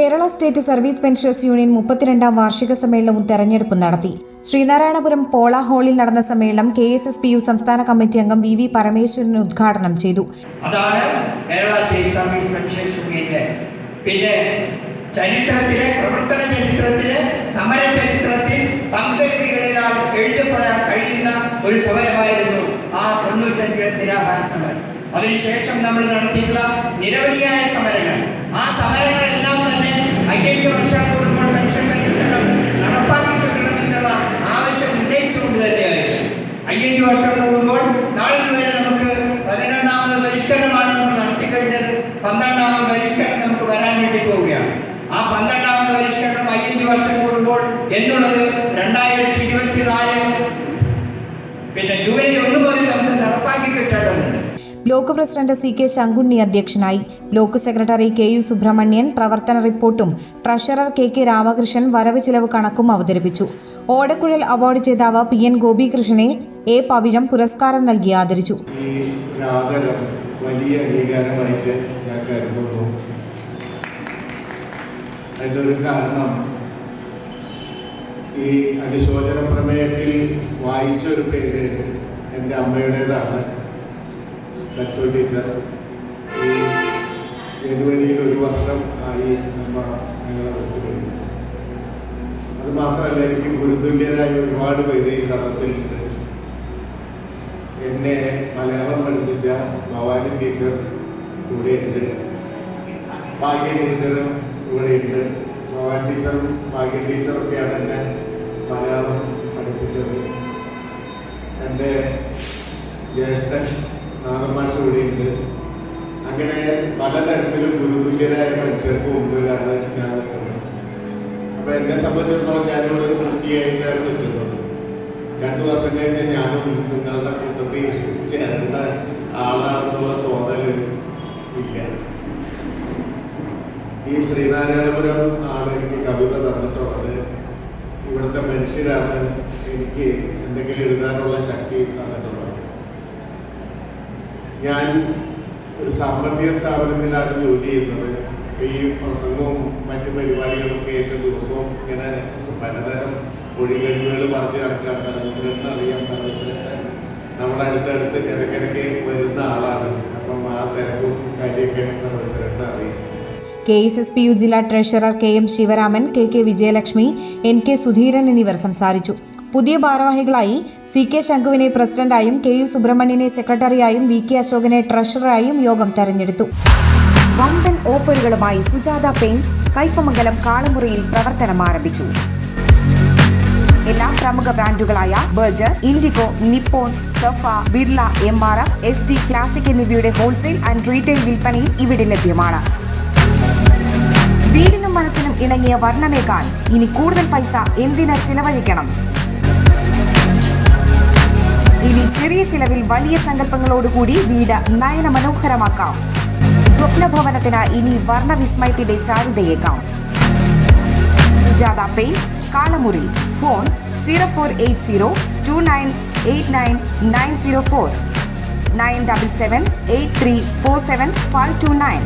Kerala state service pensioners union മുപ്പത്തിരണ്ടാം വാർഷിക സമ്മേളനവും തെരഞ്ഞെടുപ്പും നടത്തി. ശ്രീനാരായണപുരം പോള ഹാളിൽ നടന്ന സമ്മേളനം K S S P U സംസ്ഥാന കമ്മിറ്റി അംഗം വി വി പരമേശ്വരൻ ഉദ്ഘാടനം ചെയ്തു. അതാണ് കേരള സ്റ്റേറ്റ് സർവീസ് ചരിത്രത്തിലെ പ്രവർത്തന ചരിത്രത്തിലെ സമര ചരിത്രത്തിൽ ഒരു സമരമായിരുന്നു ആ അതിനുശേഷം നമ്മൾ നടത്തിയിട്ടുള്ള നിരവധിയായ സമരങ്ങൾ. ആ സമരങ്ങളെല്ലാം തന്നെ അയ്യഞ്ച് വർഷം കൂടുമ്പോൾ നാളിത് വരെ നമുക്ക് പതിനെണ്ണാമത് നമ്മൾ നടത്തിക്കഴിഞ്ഞത് പന്ത്രണ്ടാമത് പരിഷ്കരണം നമുക്ക് വരാൻ വേണ്ടി പോവുകയാണ് ആ പന്ത്രണ്ടാമത് പരിഷ്കരണം അയ്യഞ്ച് വർഷം കൂടുമ്പോൾ എന്നുള്ളത് രണ്ടായിരത്തി ഇരുപത്തിനാല് പിന്നെ ജൂലൈ ഒന്ന് മുതൽ നമുക്ക് നടപ്പാക്കി കിട്ടേണ്ടതുണ്ട് block president C K Sankunni അധ്യക്ഷനായി. Block secretary K U Subrahmanyan പ്രവർത്തന റിപ്പോർട്ടും ട്രഷറർ കെ കെ രാമകൃഷ്ണൻ വരവ് ചിലവ് കണക്കും അവതരിപ്പിച്ചു. ഓടക്കുഴൽ അവാർഡ് ജേതാവ് പി എൻ ഗോപികൃഷ്ണനെ എ പവിഴം പുരസ്കാരം നൽകി ആദരിച്ചു. വലിയ അംഗീകാരമായിട്ട് ഞാൻ കരുതുന്നു. അതിന്റെ കാരണം ഈ അനുശോചന പ്രമേയത്തിൽ വായിച്ച ഒരു പേര് എന്റെ അമ്മയുടേതാണ്. സരസ്വ ടീച്ചർ ഈ ജനുവരിയിൽ ഒരു വർഷം ആയി അമ്മ ഞങ്ങളെ വിട്ടുകഴിഞ്ഞു അത് മാത്രമല്ല എനിക്ക് ഗുരുതുല്യരായ ഒരുപാട് പേര് ഈ സദസ്സിലുണ്ട്. എന്നെ മലയാളം പഠിപ്പിച്ച ഭവാനി ടീച്ചർ കൂടെയുണ്ട് ഭാഗ്യ ടീച്ചറും കൂടെയുണ്ട് ഭവാനി ടീച്ചറും ഭാഗ്യ ടീച്ചറൊക്കെയാണ് എന്നെ മലയാളം പഠിപ്പിച്ചത്. എന്റെ ജ്യേഷ്ഠൻ നാഗമാഷ ഇവിടെയുണ്ട് അങ്ങനെ പലതരത്തിലും ഗുരുതുല്യരായ മനുഷ്യർക്ക് കൊണ്ടുവരാണ് ഞാൻ നിൽക്കുന്നത്. അപ്പൊ എന്നെ സംബന്ധിച്ചിടത്തോളം ഞാനിവിടെ ഒരു കുട്ടിയായിട്ടാണ് നിൽക്കുന്നത്. രണ്ടു വർഷം കഴിഞ്ഞ് ഞാനും നിങ്ങളുടെ കൂട്ടത്തിൽ ചേരേണ്ട ആളാണെന്നുള്ള തോന്നൽ ഇല്ല. ഈ ശ്രീനാരായണപുരം ആണ് എനിക്ക് കവിത തന്നിട്ടുള്ളത്. ഇവിടുത്തെ മനുഷ്യരാണ് എനിക്ക് എന്തെങ്കിലും എഴുതാനുള്ള ശക്തി തന്നിട്ടുള്ളത് ഞാൻ ഒരു സാമ്പത്തിക സ്ഥാപനത്തിലാണ് ജോലി ചെയ്യുന്നത്. ഈ പ്രസംഗവും മറ്റു പരിപാടികളൊക്കെ ഏറ്റവും ദിവസവും ഇങ്ങനെ പലതരം ഒഴികഴിവുകൾ പറഞ്ഞു നടക്കാൻ പരമപുരത്തിന് അറിയാം പരമപുരത്ത് നമ്മുടെ അടുത്തടുത്ത് ഇടയ്ക്കിടയ്ക്ക് വരുന്ന ആളാണ്. അപ്പം ആ തിരക്കും കാര്യമൊക്കെ പരമപുരത്തിന് അറിയാം. K S S P U ജില്ലാ treasurer K M Sivaraman K K Vijayalakshmi N K Sudheeran എന്നിവർ സംസാരിച്ചു. പുതിയ ഭാരവാഹികളായി സി കെ ശംഖുവിനെ പ്രസിഡന്റായും കെ യു സുബ്രഹ്മണ്യനെ സെക്രട്ടറിയായും വി കെ അശോകനെ ട്രഷററായും യോഗം തെരഞ്ഞെടുത്തു. വമ്പൻ ഓഫറുകളുമായി സുജാത പെയിന്റ്സ് കൈപ്പമംഗലം കാളമുറിയിൽ പ്രവർത്തനം ആരംഭിച്ചു. എല്ലാ പ്രമുഖ ബ്രാൻഡുകളായ ബർജർ ഇൻഡിഗോ നിപ്പോൺ സഫ Birla M R F S T classic എന്നിവയുടെ ഹോൾസെയിൽ ആൻഡ് റീറ്റെയിൽ വിൽപ്പനയും ഇവിടെ ലഭ്യമാണ്. വീടിനും മനസ്സിനും ഇണങ്ങിയ വർണമേകാൻ ഇനി കൂടുതൽ പൈസ എന്തിനാ ചിലവഴിക്കണം? ഇനി ചെറിയ ചിലവിൽ വലിയ സങ്കല്പങ്ങളോടുകൂടി വീട് നയന മനോഹരമാക്കാം സ്വപ്നഭവനത്തിന് ഇനി വർണവിസ്മയത്തിന്റെ ചാരുതയേക്കാം. Sujatha paints Kalamuri. Phone zero four eight zero two nine eight nine nine zero four. Nine double seven eight three four seven five two nine.